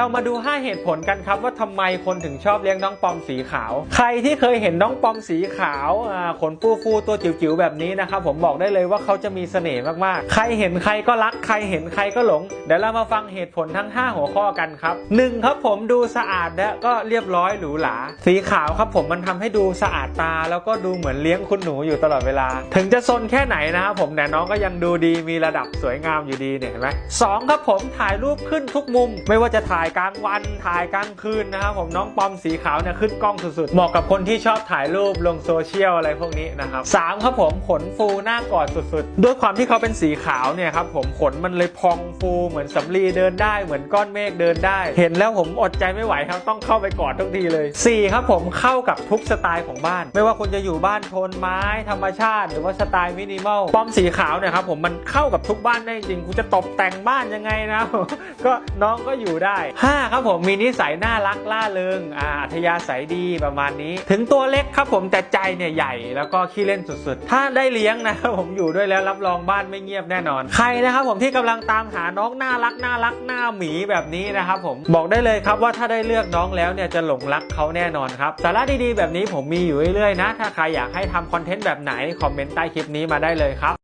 เรามาดู 5 เหตุผลกันครับว่าทำไมคนถึงชอบเลี้ยงน้องปอมสีขาว ใครที่เคยเห็นน้องปอมสีขาวขนฟูฟูๆตัวจิ๋วๆแบบนี้นะครับผมบอกได้เลยว่าเขาจะมีเสน่ห์มากๆ ใครเห็นใครก็รักใครเห็นใครก็หลง เดี๋ยวเรามาฟังเหตุผลทั้ง 5 หัวข้อกันครับหนึ่งครับผมดูสะอาดและก็เรียบร้อยหรูหราสีขาวครับผมมันทำให้ดูสะอาดตา แล้วก็ดูเหมือนเลี้ยงคุณหนูอยู่ตลอดเวลา ถึงจะซนแค่ไหนนะครับผมแต่น้องก็ยังดูดีมีระดับสวยงามอยู่ดีเนี่ยเห็นไหมสองครับผมถ่ายรูปขึ้นทุกมุมไม่ว่าจะถ่ายกลางวันถ่ายกลางคืนนะครับผมน้องปอมสีขาวเนี่ยขึ้นกล้องสุดๆ เหมาะกับคนที่ชอบถ่ายรูปลงโซเชียลอะไรพวกนี้นะครับสามครับผมขนฟูหน้ากอดสุดๆ ด้วยความที่เขาเป็นสีขาวเนี่ยครับผมขนมันเลยพองฟูเหมือนสำลีเดินได้เหมือนก้อนเมฆเดินได้ เห็นแล้วผมอดใจไม่ไหวครับต้องเข้าไปกอดทุกทีเลยสี่ครับผมเข้ากับทุกสไตล์ของบ้าน ไม่ว่าคุณจะอยู่บ้านโทนไม้ธรรมชาติ หรือว่าสไตล์มินิมอลปอมสีขาวเนี่ยครับผมมันเข้ากับทุกบ้านได้จริงคุณจะตกแต่งบ้านยังไงนะก็น้องก็อยู่ได้ห้าครับผมมีนิสัยน่ารักล่าเริงอาอัธยาศัยดีประมาณนี้ ถึงตัวเล็กครับผมแต่ใจเนี่ยใหญ่แล้วก็ขี้เล่นสุดๆ ถ้าได้เลี้ยงนะครับผมอยู่ด้วยแล้วรับรองบ้านไม่เงียบแน่นอน ใครนะครับผมที่กำลังตามหาน้องน่ารักน่ารักหน้าหมีแบบนี้นะครับผมบอกได้เลยครับว่าถ้าได้เลือกน้องแล้วเนี่ยจะหลงรักเขาแน่นอนครับสาระดีๆ แบบนี้ผมมีอยู่เรื่อยๆนะ ถ้าใครอยากให้ทำคอนเทนต์แบบไหนคอมเมนต์ใต้คลิปนี้มาได้เลยครับ